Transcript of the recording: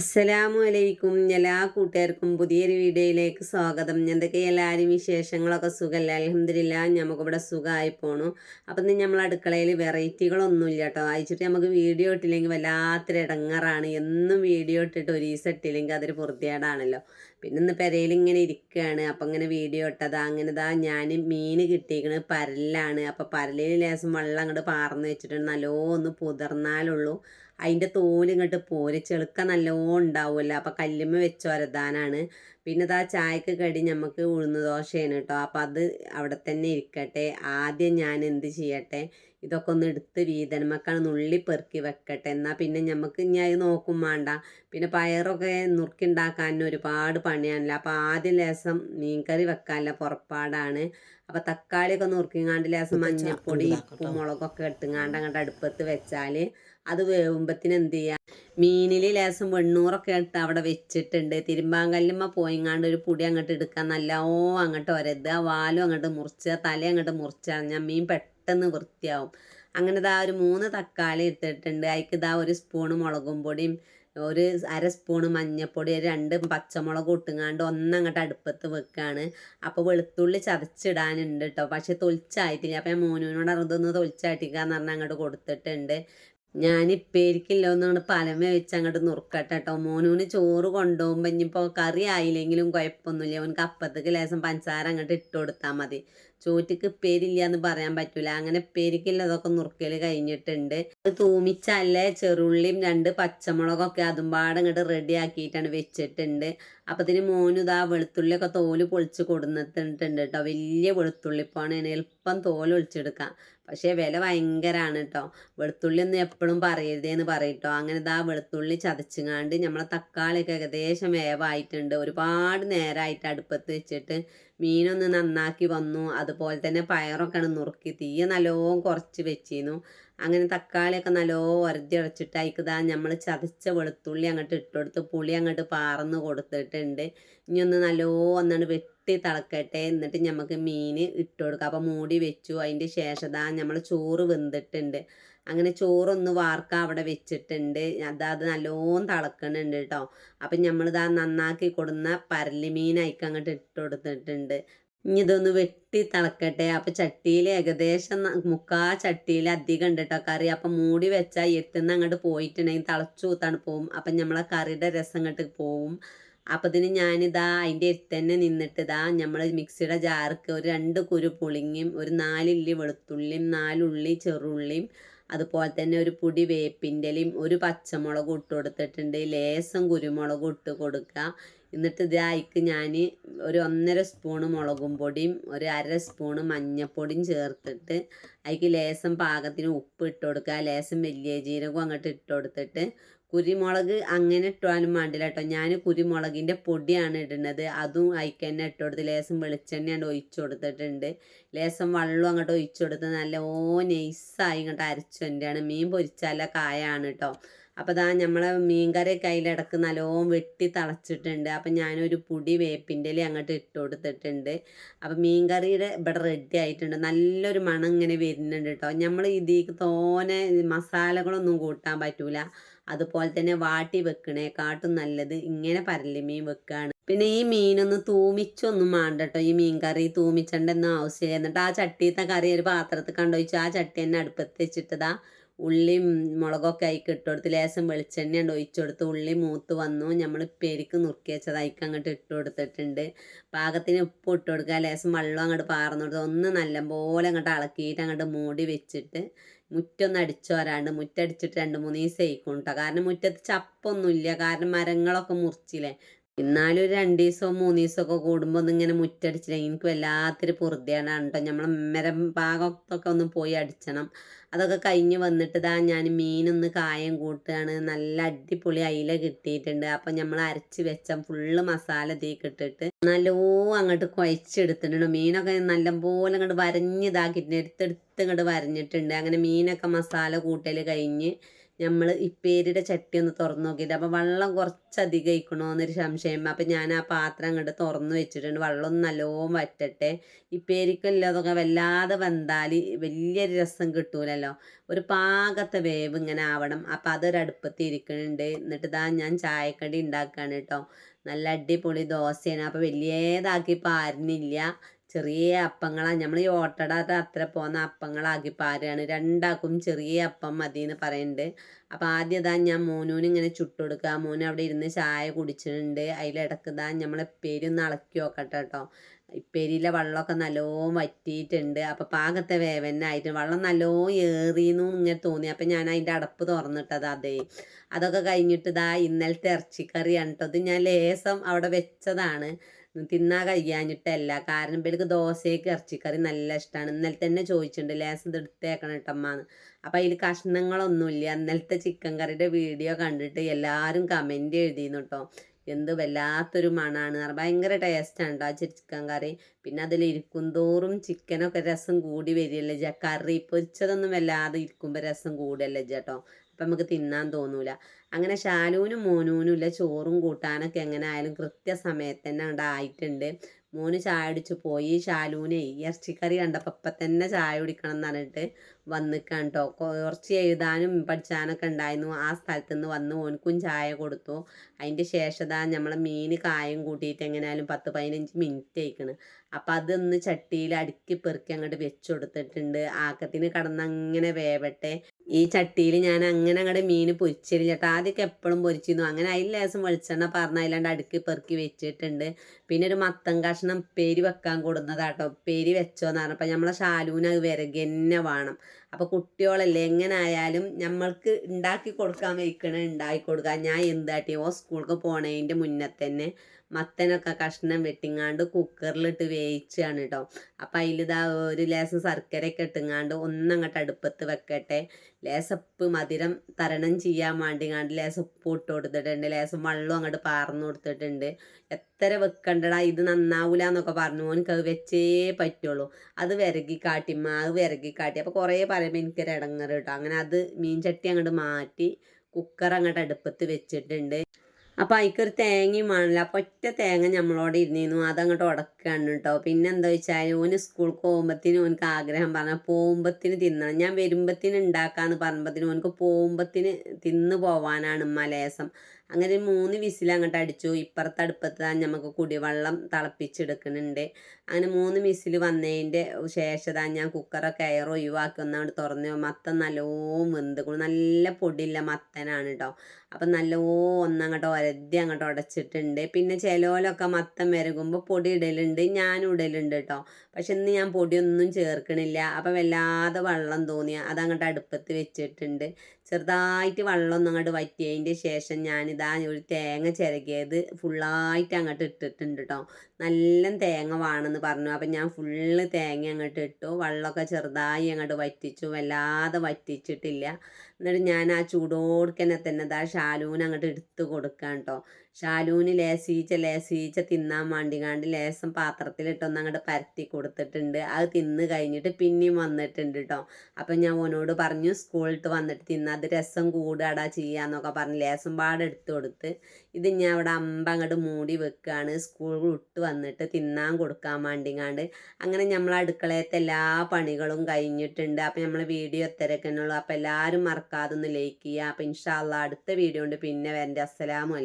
അസ്സലാമു അലൈക്കും എല്ലാ കൂട്ടുകാർക്കും പുതിയൊരു വീഡിയോയിലേക്ക് സ്വാഗതം. എന്തൊക്കെ എല്ലാവരും വിശേഷങ്ങളൊക്കെ സുഖമല്ല അലഹമില്ല നമുക്കിവിടെ സുഖമായി പോണു. അപ്പം ഇന്ന് നമ്മൾ അടുക്കളയിൽ വെറൈറ്റികളൊന്നുമില്ല കേട്ടോ അയച്ചിട്ട് നമുക്ക് വീഡിയോ ഇട്ടില്ലെങ്കിൽ വല്ലാത്തൊരു ഇടങ്ങാറാണ് എന്നും വീഡിയോ ഇട്ടിട്ട് ഒരു ദിവസം ഇട്ടില്ലെങ്കിൽ അതൊരു പൊറുതിയേടാണല്ലോ പിന്നെ ഇന്ന് പെരയിൽ ഇങ്ങനെ ഇരിക്കുകയാണ്. അപ്പം ഇങ്ങനെ വീഡിയോ ഇട്ടതാ അങ്ങനെ ദാ ഞാൻ മീൻ കിട്ടിയിരിക്കണത് പരലാണ്. അപ്പം പരലിൽ ലേശം വെള്ളം അങ്ങോട്ട് പാർന്ന് വെച്ചിട്ടുണ്ട്. നല്ലോ ഒന്ന് പുതർന്നാലുള്ളൂ അതിന്റെ തോൽ ഇങ്ങോട്ട് പോര്. ചെളുക്ക നല്ലോണം ഉണ്ടാവുമല്ലോ അപ്പം കല്ലുമ്മ വെച്ച് വരതാനാണ്. പിന്നെ ഇതാ ചായക്ക് കടി നമുക്ക് ഉഴുന്ന് ദോശയാണ് കേട്ടോ അപ്പം അത് അവിടെ തന്നെ ഇരിക്കട്ടെ. ആദ്യം ഞാൻ എന്ത് ചെയ്യട്ടെ? ഇതൊക്കെ ഒന്ന് എടുത്ത് വീതനമക്കാണ് നുള്ളി പെറുക്കി വെക്കട്ടെ. എന്നാൽ പിന്നെ നമുക്ക് ഇനി അത് നോക്കും വേണ്ട പിന്നെ പയറൊക്കെ നുറുക്കിണ്ടാക്കാൻ ഒരുപാട് പണിയാണല്ലോ. അപ്പോൾ ആദ്യം ലേസം മീൻകറി വെക്കാനുള്ള പുറപ്പാടാണ്. അപ്പോൾ തക്കാളിയൊക്കെ നുറുക്കിങ്ങാണ്ട് ലേസം മഞ്ഞൾപ്പൊടി ഉപ്പും മുളകൊക്കെ ഇട്ടുങ്ങാണ്ട് അങ്ങോട്ട് അടുപ്പത്ത് വെച്ചാൽ അത് വേവുമ്പത്തിന് എന്ത് ചെയ്യുക മീനിൽ ലേശം വെണ്ണൂറൊക്കെ ഇട്ട് അവിടെ വെച്ചിട്ടുണ്ട്. തിരുമ്പാങ്കല്ലുമ്മ പോയിങ്ങാണ്ട് ഒരു പൊടി അങ്ങോട്ട് എടുക്കാൻ നല്ലോ അങ്ങോട്ട് ഒരത്. ആ വാലും അങ്ങോട്ട് മുറിച്ച് തല അങ്ങോട്ട് മുറിച്ചാൽ മീൻ പെട്ടെന്ന് വൃത്തിയാവും. അങ്ങനെ ഇതാ ഒരു മൂന്ന് തക്കാളി ഇട്ടിട്ടുണ്ട്. അതിക്ക് ഇതാ ഒരു സ്പൂണ് മുളകും പൊടിയും ഒരു അര സ്പൂണ് മഞ്ഞൾപ്പൊടി ഒരു രണ്ട് പച്ചമുളക് ഇട്ടുങ്ങാണ്ട് ഒന്നങ്ങോട്ട് അടുപ്പത്ത് വെക്കുകയാണ് അപ്പോൾ വെളുത്തുള്ളി ചതച്ചിടാനുണ്ട് കേട്ടോ പക്ഷെ തൊലിച്ചായിട്ടില്ല. അപ്പോൾ ഞാൻ മോനുവിനോട് അറുതൊന്ന് തൊളിച്ചായിട്ടിക്കാന്ന് പറഞ്ഞാൽ അങ്ങോട്ട് കൊടുത്തിട്ടുണ്ട്. ഞാൻ ഇപ്പേരിക്കില്ല ഒന്നുകൊണ്ട് പലമ വെച്ച് അങ്ങോട്ട് നുറുക്കട്ടെ കേട്ടോ. മോനൂന് ചോറ് കൊണ്ടുപോകുമ്പോൾ ഇനിയിപ്പോൾ കറി ആയില്ലെങ്കിലും കുഴപ്പമൊന്നുമില്ല. അവനക്ക് അപ്പത്തേക്ക് ലേശം പഞ്ചസാര അങ്ങോട്ട് ഇട്ട് കൊടുത്താൽ മതി. ചോറ്റക്ക് പേരില്ല എന്ന് പറയാൻ പറ്റൂല. അങ്ങനെ ഉപ്പേരിക്കുള്ളതൊക്കെ നുറുക്കൽ കഴിഞ്ഞിട്ടുണ്ട്. അത് തൂമിച്ചല്ലേ ചെറുള്ളിയും രണ്ട് പച്ചമുളകൊക്കെ അതും പാടെ അങ്ങോട്ട് റെഡി ആക്കിയിട്ടാണ് വെച്ചിട്ടുണ്ട്. അപ്പത്തിന് മോനും ഇതാ വെളുത്തുള്ളിയൊക്കെ തോൽ പൊളിച്ച് കൊടുന്നിട്ടുണ്ട് കേട്ടോ വലിയ വെളുത്തുള്ളിപ്പാണ്. എളുപ്പം തോൽ ഒളിച്ചെടുക്കാം. പക്ഷേ വില ഭയങ്കരമാണ് കേട്ടോ വെളുത്തുള്ളി ഒന്നും എപ്പോഴും പറയരുതേന്ന് പറയട്ടോ അങ്ങനെ ഇതാ വെളുത്തുള്ളി ചതച്ചുങ്ങാണ്ട് നമ്മളെ തക്കാളിയൊക്കെ ഏകദേശം വേവായിട്ടുണ്ട്. ഒരുപാട് നേരമായിട്ട് അടുപ്പത്ത് വെച്ചിട്ട് മീനൊന്ന് നന്നാക്കി വന്നു. അതുപോലെ തന്നെ പയറൊക്കെ ആണ് നുറുക്കി തീയ നല്ലോണം കുറച്ച് വെച്ചിരുന്നു. അങ്ങനെ തക്കാളിയൊക്കെ നല്ലോ ഉരതി അടച്ചിട്ട് അതിക്കിതാ നമ്മൾ ചതച്ച വെളുത്തുള്ളി അങ്ങോട്ട് ഇട്ടുകൊടുത്ത് പുളി അങ്ങോട്ട് പാർന്ന് കൊടുത്തിട്ടുണ്ട്. ഇനി ഒന്ന് നല്ലോ ഒന്നാണ് വെട്ടി തിളക്കട്ടെ. എന്നിട്ട് നമുക്ക് മീൻ ഇട്ട് കൊടുക്കാം അപ്പോൾ മൂടി വെച്ചു. അതിന്റെ ശേഷം ദാ നമ്മൾ ചോറ് വെന്തിട്ടുണ്ട്. അങ്ങനെ ചോറൊന്ന് വാർക്ക അവിടെ വെച്ചിട്ടുണ്ട്. അതാ അത് നല്ലോണം തിളക്കണുണ്ട് കേട്ടോ അപ്പം നമ്മളിതാ നന്നാക്കി കൊടുന്ന പരലി മീൻ അയക്ക് അങ്ങോട്ട് ഇട്ട് കൊടുത്തിട്ടുണ്ട്. ഇനി ഇതൊന്ന് വെട്ടി തിളക്കട്ടെ. അപ്പം ചട്ടിയിൽ ഏകദേശം മുക്കാ ചട്ടിയിൽ അധികം ഉണ്ട് കേട്ടോ കറി. അപ്പം മൂടി വെച്ചാൽ എത്തുന്ന അങ്ങോട്ട് പോയിട്ടുണ്ടെങ്കിൽ തിളച്ചു പോവും. അപ്പം നമ്മളെ കറിയുടെ രസം അങ്ങോട്ട് പോവും. അപ്പം ഇതിന് ഞാനിതാ അതിന്റെ അടുത്ത് തന്നെ നിന്നിട്ട് ഇതാ നമ്മൾ മിക്സിയുടെ ജാർക്ക് ഒരു രണ്ട് കുരു പുളിങ്ങും ഒരു നാലില്ലി വെളുത്തുള്ളിയും നാലുള്ളി ചെറുള്ളിയും അതുപോലെ തന്നെ ഒരു പൊടി വേപ്പിന്റെലയും ഒരു പച്ചമുളക് ഇട്ട് കൊടുത്തിട്ടുണ്ട്. ലേസം കുരുമുളക് ഇട്ട് കൊടുക്കുക. എന്നിട്ട് ഇതായിക്ക് ഞാൻ ഒരു ഒന്നര സ്പൂണ് മുളകും പൊടിയും ഒരു അര സ്പൂണ് മഞ്ഞപ്പൊടിയും ചേർത്തിട്ട് അതിക്ക് ലേസം പാകത്തിന് ഉപ്പ് ഇട്ട് കൊടുക്കുക. ലേസം വലിയ ജീരകം അങ്ങോട്ട് ഇട്ട് കൊടുത്തിട്ട് കുരുമുളക് അങ്ങനെ ഇട്ടുവാനും വേണ്ടില്ല കേട്ടോ ഞാൻ കുരുമുളകിന്റെ പൊടിയാണ് ഇടുന്നത്. അതും അതിക്ക് തന്നെ ഇട്ട് കൊടുത്ത് ലേസം വെളിച്ചെണ്ണയാണ് ഒഴിച്ചു കൊടുത്തിട്ടുണ്ട്. ലേസം വെള്ളം അങ്ങോട്ട് ഒഴിച്ചു കൊടുത്ത് നല്ല ഓ നെയ്സായി ഇങ്ങോട്ട് അരച്ചു മീൻ പൊരിച്ചാല കായാണ് കേട്ടോ അപ്പോൾ ഇതാ നമ്മളെ മീൻകറിയൊക്കെ അതിലിടക്ക് നല്ലോണം വെട്ടി തളച്ചിട്ടുണ്ട്. അപ്പം ഞാനൊരു പൊടി വേപ്പിന്റെ ഇല അങ്ങോട്ട് ഇട്ട് കൊടുത്തിട്ടുണ്ട്. അപ്പം മീൻകറിയുടെ ഇവിടെ റെഡി ആയിട്ടുണ്ട്. നല്ലൊരു മണം ഇങ്ങനെ വരുന്നുണ്ട് കേട്ടോ നമ്മൾ ഇതിൽ തോനെ മസാലകളൊന്നും കൂട്ടാൻ പറ്റൂല. അതുപോലെ തന്നെ വാട്ടി വെക്കണേക്കാട്ടും നല്ലത് ഇങ്ങനെ പരലിമീൻ വെക്കുകയാണ് പിന്നെ ഈ മീനൊന്ന് തൂമിച്ചൊന്നും വേണ്ട ഈ മീൻ കറി തൂമിച്ചണ്ടെന്നും ആവശ്യമില്ല. എന്നിട്ട് ആ ചട്ടിയത്തെ കറി ഒരു പാത്രത്തിൽ കണ്ടൊഴിച്ച് ആ ചട്ടി തന്നെ അടുപ്പത്ത് വെച്ചിട്ടതാ ഉള്ളിയും മുളകൊക്കെ അതിക്ക് ഇട്ട് കൊടുത്ത് ലേശം വെളിച്ചെണ്ണ ഉണ്ട് ഒഴിച്ചു കൊടുത്ത് ഉള്ളി മൂത്ത് വന്നു. നമ്മൾ പേരിക്ക് നുറുക്കി വെച്ചത് അതിക്ക് അങ്ങോട്ട് ഇട്ട് കൊടുത്തിട്ടുണ്ട് പാകത്തിന് ഉപ്പ് ഇട്ട് കൊടുക്കുക ലേശം വെള്ളം അങ്ങോട്ട് പാർന്നു കൊടുത്ത് ഒന്ന് നല്ലപോലെ അങ്ങോട്ട് ഇളക്കിയിട്ട് അങ്ങോട്ട് മൂടി വെച്ചിട്ട് മുറ്റൊന്ന് അടിച്ചു വരാണ്ട് മുറ്റടിച്ചിട്ട് രണ്ട് മൂന്ന് ദിവസം ആയിക്കും കേട്ടോ കാരണം മുറ്റത്ത് ചപ്പൊന്നുമില്ല. കാരണം മരങ്ങളൊക്കെ മുറിച്ചില്ലേ? എന്നാലും ഒരു രണ്ട് ദിവസമോ മൂന്ന് ദിവസമൊക്കെ കൂടുമ്പോൾ ഒന്നും ഇങ്ങനെ മുറ്റടിച്ചില്ല എനിക്ക് വല്ലാത്തൊരു പൊറുതിയാണ്. കേട്ടോ നമ്മളെ മരം പാകത്തൊക്കെ ഒന്ന് പോയി അടിച്ചണം. അതൊക്കെ കഴിഞ്ഞ് വന്നിട്ട് ഇതാ ഞാൻ മീനൊന്ന് കായം കൂട്ടുകയാണ് നല്ല അടിപൊളി അയില കിട്ടിയിട്ടുണ്ട്. അപ്പം നമ്മൾ അരച്ച് വെച്ച ഫുള്ള് മസാല തീക്ക് ഇട്ടിട്ട് നല്ലോ അങ്ങോട്ട് കുഴച്ചെടുത്തിട്ടുണ്ട്. മീനൊക്കെ നല്ലപോലെ അങ്ങോട്ട് വരഞ്ഞിതാക്കിയിട്ടുണ്ട് എടുത്തെടുത്ത് ഇങ്ങോട്ട് വരഞ്ഞിട്ടുണ്ട്. അങ്ങനെ മീനൊക്കെ മസാല കൂട്ടൽ കഴിഞ്ഞ് നമ്മൾ ഇപ്പേരിയുടെ ചട്ടി ഒന്ന് തുറന്നു നോക്കിയിട്ട് അപ്പോൾ വെള്ളം കുറച്ചധികം ഇരിക്കണോ എന്നൊരു സംശയം. അപ്പം ഞാൻ ആ പാത്രം അങ്ങോട്ട് തുറന്ന് വെച്ചിട്ടുണ്ട്. വെള്ളം നല്ലോണം വറ്റട്ടെ. ഇപ്പേരിക്കല്ലാതൊക്കെ വല്ലാതെ വെന്താൽ വലിയൊരു രസം കിട്ടൂലല്ലോ. ഒരു പാകത്തെ വേവ് ഇങ്ങനെ ആവണം. അപ്പം അതൊരു അടുപ്പത്ത് ഇരിക്കുന്നുണ്ട് എന്നിട്ട് ഇതാ ഞാൻ ചായക്കടി ഉണ്ടാക്കുകയാണ് കേട്ടോ നല്ല അടിപൊളി ദോശയാണ്. അപ്പോൾ വലിയതാക്കി പാരുന്നില്ല ചെറിയ അപ്പങ്ങളാണ് നമ്മൾ ഈ ഓട്ടട അത്ര പോകുന്ന അപ്പങ്ങളാക്കി പാരുകയാണ് രണ്ടാക്കും ചെറിയ അപ്പം മതി എന്ന് പറയുന്നുണ്ട് അപ്പോൾ ആദ്യം ഇതാ ഞാൻ മോനൂന് ഇങ്ങനെ ചുട്ടുകൊടുക്കുക മോന് അവിടെ ഇരുന്ന് ചായ കുടിച്ചിട്ടുണ്ട്. അതിലിടക്ക് ഇതാ നമ്മളെ പേര് ഒന്ന് ഇളക്കി നോക്കട്ടെ കേട്ടോ ഇപ്പേരിയിലെ വെള്ളമൊക്കെ നല്ലോണം വറ്റിയിട്ടുണ്ട്. അപ്പോൾ പാകത്തെ വേവനായിട്ട് വെള്ളം നല്ലോണം ഏറിയെന്നു ഇങ്ങനെ തോന്നി. അപ്പോൾ ഞാൻ അതിന്റെ അടപ്പ് തുറന്നിട്ടത് അതേ അതൊക്കെ കഴിഞ്ഞിട്ട് ഇതാ ഇന്നലത്തെ ഇറച്ചിക്കറിയാണ് കേട്ടോ ഇത് ഞാൻ ലേസം അവിടെ വെച്ചതാണ്. തിന്നാൻ കഴിയാഞ്ഞിട്ടല്ല. കാരണം ഇവർക്ക് ദോശയ്ക്ക് ഇറച്ചിക്കറി നല്ല ഇഷ്ടമാണ് ഇന്നലെ തന്നെ ചോദിച്ചിട്ടുണ്ട് ലേസം ഇത് എടുത്തേക്കണം കേട്ടമ്മാന്ന് അപ്പം അതിൽ കഷ്ണങ്ങളൊന്നുമില്ല. ഇന്നലത്തെ ചിക്കൻ കറിയുടെ വീഡിയോ കണ്ടിട്ട് എല്ലാവരും കമന്റ് എഴുതിയിരുന്നു കേട്ടോ എന്ത് വല്ലാത്തൊരു മണമാണ് ഭയങ്കര ടേസ്റ്റാണ് കേട്ടോ ആ ചിക്കൻ കറി. പിന്നെ അതിൽ ഇരിക്കും തോറും ചിക്കനൊക്കെ രസം കൂടി വരികയല്ലേ കറി പൊരിച്ചതൊന്നും വല്ലാതെ ഇരിക്കുമ്പോൾ രസം കൂടിയല്ലേ ചേട്ടോ അപ്പം നമുക്ക് തിന്നാൻ തോന്നൂല. അങ്ങനെ ശാലുവിനും മോനൂനും ഇല്ല ചോറും കൂട്ടാനൊക്കെ എങ്ങനെ ആയാലും കൃത്യസമയത്ത് തന്നെ അവിടെ ആയിട്ടുണ്ട്. മോന് ചായ അടിച്ച് പോയി. ശാലുവിനെ ഇറച്ചിക്കറി കണ്ടപ്പോൾ ഇപ്പം തന്നെ ചായ കുടിക്കണം എന്ന് പറഞ്ഞിട്ട് വന്നിക്കാൻ കേട്ടോ കുറച്ച് എഴുതാനും പഠിച്ചാനൊക്കെ ഉണ്ടായിരുന്നു ആ സ്ഥലത്ത് നിന്ന് വന്ന് ഓനക്കും ചായ കൊടുത്തു. അതിന്റെ ശേഷം ഇതാ നമ്മളെ മീൻ കായം കൂട്ടിയിട്ട് എങ്ങനെയാലും പത്ത് പതിനഞ്ച് മിനിറ്റ് ആയിക്കണ്. അപ്പം അതൊന്ന് ചട്ടിയിൽ അടുക്കി പെറുക്കി അങ്ങോട്ട് വെച്ച് കൊടുത്തിട്ടുണ്ട് ആക്കത്തിന് കടന്ന് അങ്ങനെ വേവട്ടെ. ഈ ചട്ടിയിൽ ഞാൻ അങ്ങനെ അങ്ങോട്ട് മീൻ പൊരിച്ചില്ല ചേട്ടാ ആദ്യമൊക്കെ എപ്പോഴും പൊരിച്ചിരുന്നു. അങ്ങനെ അതിൽ ലേസം വെളിച്ചെണ്ണ പറഞ്ഞ അതിലാണ്ട് അടുക്കി പെറുക്കി വെച്ചിട്ടുണ്ട്. പിന്നെ ഒരു മത്തം കഷ്ണം പേര് വെക്കാൻ കൊടുന്നതാട്ടോ. പേര് വെച്ചോന്ന് പറഞ്ഞപ്പോൾ നമ്മളെ ശാലൂന് അത് വിറകന്നെ വേണം. അപ്പോൾ കുട്ടികളല്ലേ എങ്ങനെ ആയാലും നമ്മൾക്ക് ഉണ്ടാക്കി കൊടുക്കാൻ വയ്ക്കണ ഉണ്ടാക്കി കൊടുക്കാൻ ഞാൻ എന്താട്ടി ഓ സ്കൂൾക്ക് പോണതിന്റെ മുന്നേ തന്നെ മത്തനൊക്കെ കഷ്ണം വെട്ടിങ്ങാണ്ട് കുക്കറിലിട്ട് വേവിച്ചാണ് കേട്ടോ അപ്പം അതിലിതാ ഒരു ലേസം ശർക്കരയൊക്കെ ഇട്ടുങ്ങാണ്ട് ഒന്നങ്ങോട്ട് അടുപ്പത്ത് വെക്കട്ടെ. ലേസപ്പ് മധുരം തരണം ചെയ്യാൻ വേണ്ടിങ്ങാണ്ട് ലേസപ്പ് ഇട്ട് കൊടുത്തിട്ടുണ്ട്. ലേസം വെള്ളം അങ്ങോട്ട് പാർന്നു കൊടുത്തിട്ടുണ്ട്. എത്ര വെക്കണ്ടടാ? ഇത് നന്നാവൂല എന്നൊക്കെ പറഞ്ഞു. എനിക്ക് അത് വെച്ചേ പറ്റുള്ളൂ. അത് വിരകി കാട്ടി മാവ് വിരകി കാട്ടി. അപ്പോൾ കുറേ പറയുമ്പോൾ എനിക്കൊരു ഇടങ്ങറ് കേട്ടോ അങ്ങനെ അത് മീൻ ചട്ടി അങ്ങോട്ട് മാറ്റി കുക്കർ അങ്ങോട്ട് അടുപ്പത്ത് വെച്ചിട്ടുണ്ട്. അപ്പോൾ അതിക്കൊരു തേങ്ങയും വേണമല്ലോ അപ്പോൾ ഒറ്റ തേങ്ങ നമ്മളോട് ഇരുന്നിരുന്നു അതങ്ങോട്ട് ഉടക്കുകയാണ് കേട്ടോ പിന്നെ എന്താ വെച്ചാൽ ഓന് സ്കൂൾക്ക് പോകുമ്പത്തിന് ഓനക്ക് ആഗ്രഹം പറഞ്ഞാൽ പോകുമ്പത്തിന് തിന്നണം. ഞാൻ വരുമ്പത്തിന് ഉണ്ടാക്കാന്ന് പറയുമ്പത്തിന് ഓനക്ക് പോകുമ്പത്തിന് തിന്ന് പോവാനാണ് ഉമ്മ ലേസം. അങ്ങനെ മൂന്ന് വിസിൽ അങ്ങോട്ട് അടിച്ചു. ഇപ്പുറത്ത് അടുപ്പത്ത് നമുക്ക് കുടിവെള്ളം തിളപ്പിച്ചെടുക്കുന്നുണ്ട്. അങ്ങനെ മൂന്ന് വിസിൽ വന്നതിന്റെ ശേഷം ഞാൻ കുക്കറൊക്കെ എയർ ഒഴിവാക്കി ഒന്നങ്ങോട്ട് തുറന്ന്. മത്തൻ നല്ലോണം വെന്ത് നല്ല പൊടിയില്ല മത്തനാണ് കേട്ടോ അപ്പം നല്ലോ ഒന്നങ്ങോട്ട് ഒരതി അങ്ങോട്ട് ഉടച്ചിട്ടുണ്ട്. പിന്നെ ചിലോലൊക്കെ മത്തം വരകുമ്പോൾ പൊടി ഇടലുണ്ട്. ഞാൻ ഇടലുണ്ട് കേട്ടോ പക്ഷെ ഇന്ന് ഞാൻ പൊടിയൊന്നും ചേർക്കണില്ല. അപ്പം വല്ലാതെ വെള്ളം തോന്നിയ അതങ്ങോട്ട് അടുപ്പത്ത് വെച്ചിട്ടുണ്ട്. ചെറുതായിട്ട് വെള്ളം ഒന്ന് അങ്ങോട്ട് വറ്റിയതിന്റെ ശേഷം ഞാനിതാ ഒരു തേങ്ങ ചിരകിയത് ഫുള്ളായിട്ട് അങ്ങോട്ട് ഇട്ടിട്ടുണ്ട് കേട്ടോ നല്ല തേങ്ങ വേണമെന്ന് പറഞ്ഞു. അപ്പം ഞാൻ ഫുള്ള് തേങ്ങ അങ്ങോട്ട് ഇട്ടു. വെള്ളമൊക്കെ ചെറുതായി അങ്ങോട്ട് വറ്റിച്ചു. വല്ലാതെ വറ്റിച്ചിട്ടില്ല. എന്നിട്ട് ഞാൻ ആ ചൂടോടുക്കനെ തന്നെ ദാ ഷാലൂന് അങ്ങോട്ട് എടുത്ത് കൊടുക്കാം കേട്ടോ ഷാലൂന് ലേസീച്ച ലേസീച്ച തിന്നാൻ വേണ്ടിങ്ങാണ്ട് ലേസം പാത്രത്തിലിട്ടൊന്ന് അങ്ങോട്ട് പരത്തി കൊടുത്തിട്ടുണ്ട്. അത് തിന്ന് കഴിഞ്ഞിട്ട് പിന്നെയും വന്നിട്ടുണ്ട് കേട്ടോ അപ്പം ഞാൻ ഓനോട് പറഞ്ഞു സ്കൂളിട്ട് വന്നിട്ട് തിന്ന. അത് രസം കൂടാടാ ചെയ്യാന്നൊക്കെ പറഞ്ഞ് ലേസം പാടെടുത്ത് കൊടുത്ത്. ഇത് ഞാൻ അവിടെ അമ്പ അങ്ങോട്ട് മൂടി വെക്കുകയാണ് സ്കൂൾ വിട്ട് വന്നിട്ട് തിന്നാൻ കൊടുക്കാൻ വേണ്ടിങ്ങാണ്ട്. അങ്ങനെ നമ്മൾ അടുക്കളയത്തെ എല്ലാ പണികളും കഴിഞ്ഞിട്ടുണ്ട്. അപ്പം നമ്മൾ വീഡിയോ എത്തരക്കുന്നുള്ളൂ അപ്പം എല്ലാവരും മറക്കാതെ ഒന്ന് ലൈക്ക് ചെയ്യുക. അപ്പം ഇൻഷാല്ല അടുത്ത വീഡിയോ ഉണ്ട്. പിന്നെ വരന്റെ അസ്സലാമലൈക്കും